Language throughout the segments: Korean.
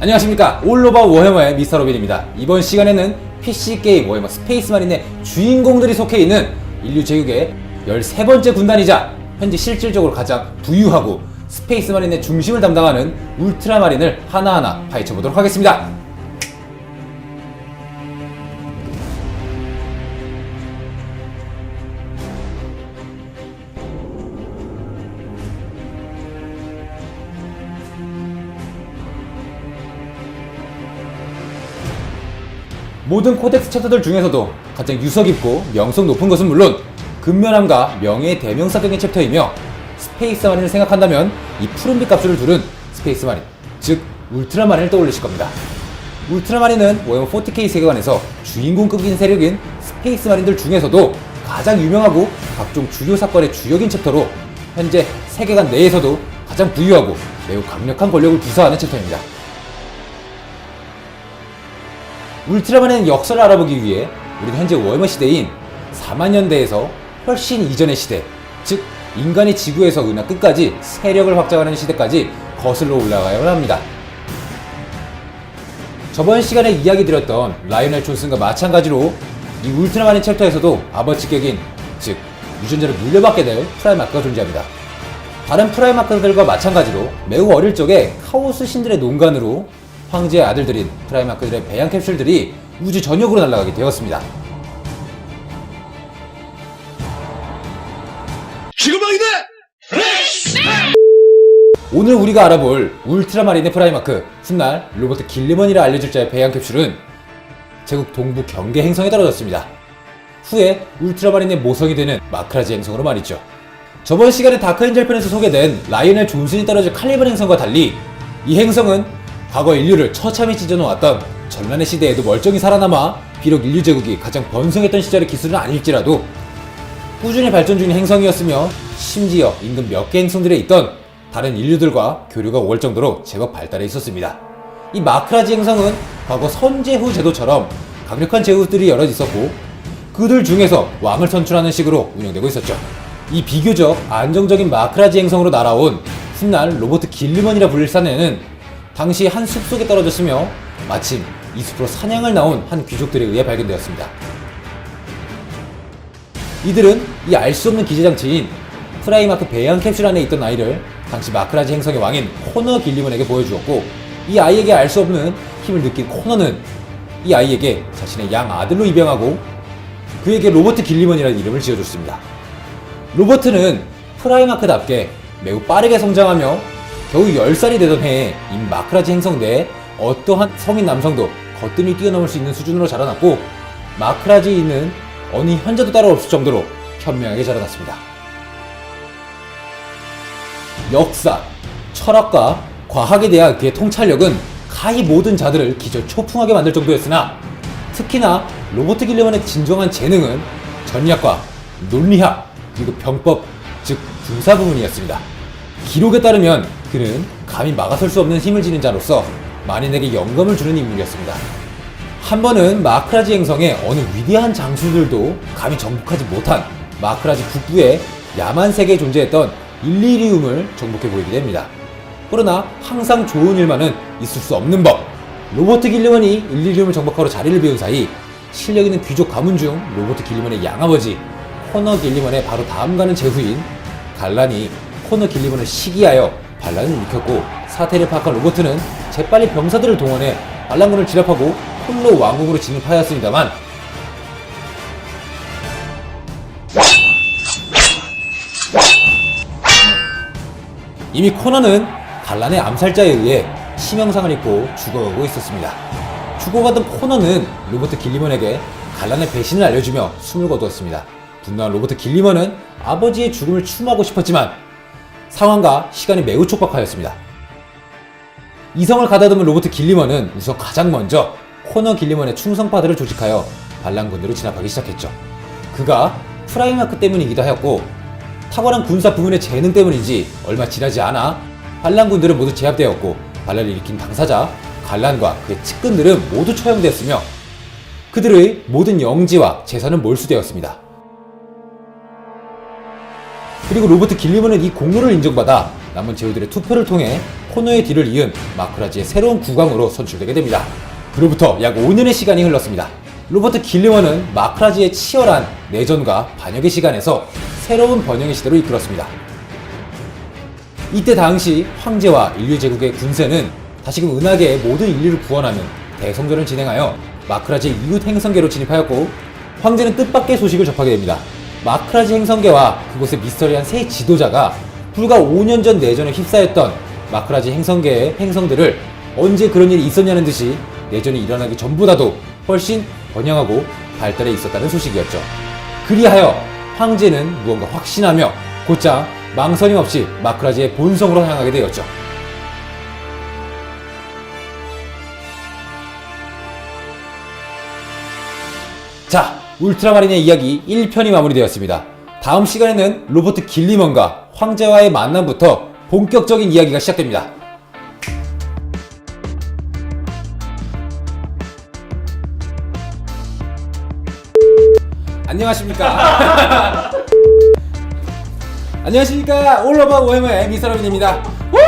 안녕하십니까. 올로바 워해머의 미스터 로빈입니다. 이번 시간에는 PC게임 워해머 스페이스 마린의 주인공들이 속해 있는 인류 제국의 13번째 군단이자 현재 실질적으로 가장 부유하고 스페이스 마린의 중심을 담당하는 울트라 마린을 하나하나 파헤쳐 보도록 하겠습니다 모든 코덱스 챕터들 중에서도 가장 유서 깊고 명성 높은 것은 물론 근면함과 명예의 대명사적인 챕터이며 스페이스 마린을 생각한다면 이 푸른빛 값줄을 두른 스페이스 마린, 즉 울트라 마린을 떠올리실 겁니다. 울트라 마린은 워해머 40K 세계관에서 주인공급인 세력인 스페이스 마린들 중에서도 가장 유명하고 각종 주요 사건의 주역인 챕터로 현재 세계관 내에서도 가장 부유하고 매우 강력한 권력을 구사하는 챕터입니다. 울트라만의 역사를 알아보기 위해 우리는 현재 워해머 시대인 4만 년대에서 훨씬 이전의 시대, 즉 인간이 지구에서 은하 끝까지 세력을 확장하는 시대까지 거슬러 올라가야만 합니다. 저번 시간에 이야기 드렸던 라이오넬 존슨과 마찬가지로 이 울트라만의 챕터에서도 아버지격인 즉 유전자를 물려받게 될 프라이마크가 존재합니다. 다른 프라이마크들과 마찬가지로 매우 어릴 적에 카오스 신들의 농간으로 황제의 아들들인 프라이마크들의 배양 캡슐들이 우주 전역으로 날아가게 되었습니다. 지구방위대 오늘 우리가 알아볼 울트라마린의 프라이마크 훗날 로버트 길리먼이라 알려질 자의 배양 캡슐은 제국 동부 경계 행성에 떨어졌습니다. 후에 울트라마린의 모성이 되는 마크라지 행성으로 말이죠. 저번 시간에 다크엔젤 편에서 소개된 라이오넬 존슨이 떨어질 칼리번 행성과 달리 이 행성은 과거 인류를 처참히 찢어놓았던 전란의 시대에도 멀쩡히 살아남아 비록 인류 제국이 가장 번성했던 시절의 기술은 아닐지라도 꾸준히 발전 중인 행성이었으며 심지어 인근 몇 개 행성들에 있던 다른 인류들과 교류가 오갈 정도로 제법 발달해 있었습니다. 이 마크라지 행성은 과거 선제후 제도처럼 강력한 제후들이 여러 있었고 그들 중에서 왕을 선출하는 식으로 운영되고 있었죠. 이 비교적 안정적인 마크라지 행성으로 날아온 훗날 로버트 길리먼이라 불릴 사내는 당시 한 숲속에 떨어졌으며 마침 이 숲으로 사냥을 나온 한 귀족들에 의해 발견되었습니다. 이들은 이 알 수 없는 기재장치인 프라이마크 배양 캡슐 안에 있던 아이를 당시 마크라지 행성의 왕인 코너 길리먼에게 보여주었고 이 아이에게 알 수 없는 힘을 느낀 코너는 이 아이에게 자신의 양 아들로 입양하고 그에게 로버트 길리먼이라는 이름을 지어줬습니다. 로버트는 프라이마크답게 매우 빠르게 성장하며 겨우 10살이 되던 해에 이 마크라지 행성 내에 어떠한 성인 남성도 거뜬히 뛰어넘을 수 있는 수준으로 자라났고 마크라지에 있는 어느 현자도 따라 없을 정도로 현명하게 자라났습니다. 역사, 철학과 과학에 대한 그의 통찰력은 가히 모든 자들을 기절 초풍하게 만들 정도였으나 특히나 로버트 길레먼의 진정한 재능은 전략과 논리학 그리고 병법 즉 군사 부문이었습니다. 기록에 따르면 그는 감히 막아설 수 없는 힘을 지닌 자로서 만인에게 영감을 주는 인물이었습니다. 한 번은 마크라지 행성의 어느 위대한 장수들도 감히 정복하지 못한 마크라지 북부에 야만 세계에 존재했던 일리리움을 정복해 보이게 됩니다. 그러나 항상 좋은 일만은 있을 수 없는 법. 로버트 길리먼이 일리리움을 정복하러 자리를 비운 사이 실력 있는 귀족 가문 중 로버트 길리먼의 양아버지 코너 길리먼의 바로 다음 가는 제후인 갈란이 코너 길리먼을 시기하여 반란을 일으켰고 사태를 파악한 로버트는 재빨리 병사들을 동원해 반란군을 진압하고 홀로 왕국으로 진입하였습니다만 이미 코너는 갈란의 암살자에 의해 치명상을 입고 죽어가고 있었습니다. 죽어가던 코너는 로버트 길리먼에게 갈란의 배신을 알려주며 숨을 거두었습니다. 분노한 로버트 길리먼은 아버지의 죽음을 추모하고 싶었지만 상황과 시간이 매우 촉박하였습니다. 이성을 가다듬은 로버트 길리먼은 우선 가장 먼저 코너 길리먼의 충성파들을 조직하여 반란군으로 진압하기 시작했죠. 그가 프라이마크 때문이기도 하였고 탁월한 군사 부문의 재능 때문인지 얼마 지나지 않아 반란군들은 모두 제압되었고 반란을 일으킨 당사자 갈란과 그의 측근들은 모두 처형되었으며 그들의 모든 영지와 재산은 몰수되었습니다. 그리고 로버트 길리먼은 이 공로를 인정받아 남은 제후들의 투표를 통해 코너의 뒤를 이은 마크라지의 새로운 국왕으로 선출되게 됩니다. 그로부터 약 5년의 시간이 흘렀습니다. 로버트 길리먼은 마크라지의 치열한 내전과 반역의 시간에서 새로운 번영의 시대로 이끌었습니다. 이때 당시 황제와 인류 제국의 군세는 다시금 은하계의 모든 인류를 구원하는 대성전을 진행하여 마크라지 이웃 행성계로 진입하였고 황제는 뜻밖의 소식을 접하게 됩니다. 마크라지 행성계와 그곳의 미스터리한 새 지도자가 불과 5년 전 내전에 휩싸였던 마크라지 행성계의 행성들을 언제 그런 일이 있었냐는 듯이 내전이 일어나기 전보다도 훨씬 번영하고 발달해 있었다는 소식이었죠. 그리하여 황제는 무언가 확신하며 곧장 망설임 없이 마크라지의 본성으로 향하게 되었죠. 자, 울트라마린의 이야기 1편이 마무리되었습니다. 다음 시간에는 로버트 길리먼과 황제와의 만남부터 본격적인 이야기가 시작됩니다. 안녕하십니까? 안녕하십니까? 올러버 워해머의 미스터로빈입니다. 우!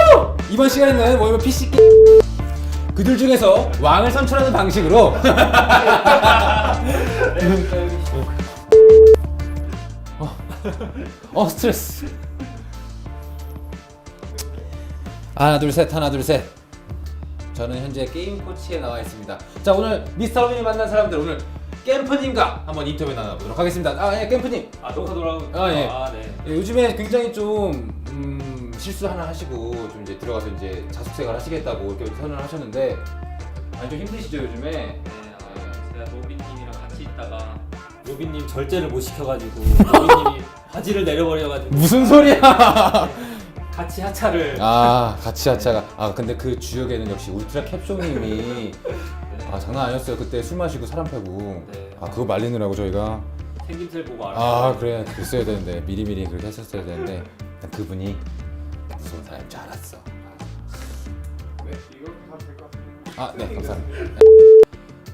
이번 시간에는 워해머 PC 게임 그들 중에서 왕을 선출하는 방식으로. 어. 스트레스. 하나 둘 셋 하나 둘 셋. 저는 현재 게임 코치에 나와 있습니다. 자 오늘 미스터 로빈이 만난 사람들 오늘 캠프님과 한번 인터뷰 나눠보도록 하겠습니다. 아예 캠프님. 아 녹화 돌아오고 아, 예. 아, 네. 예, 요즘에 굉장히 좀 음, 실수 하나 하시고 좀 이제 들어가서 이제 자숙생활 하시겠다고 이렇게 선언을 하셨는데 아니 좀 힘드시죠 요즘에? 네, 아, 제가 로빈님이랑 같이 있다가 로빈님 절제를 못 시켜가지고 로빈님이 바지를 내려버려가지고 무슨 소리야? 같이 하차를. 아 같이 하차가. 아 근데 그 주역에는 역시 울트라 캡쇼님이 아 장난 아니었어요. 그때 술 마시고 사람 패고. 네. 아 그거 말리느라고 저희가? 생김새 보고 알아. 아 그래. 그랬어야 되는데. 미리미리 그렇게 했었어야 되는데. 난 그분이 무서운 사람인 줄 알았어. 아 네 감사합니다.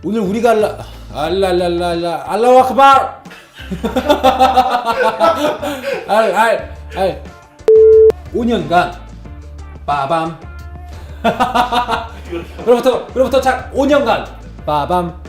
오늘 우리가 알라 알랄랄랄라 알라우 아크발 알알알. 5년간 빠밤. 그로부터 그로부터 작 5년간 빠밤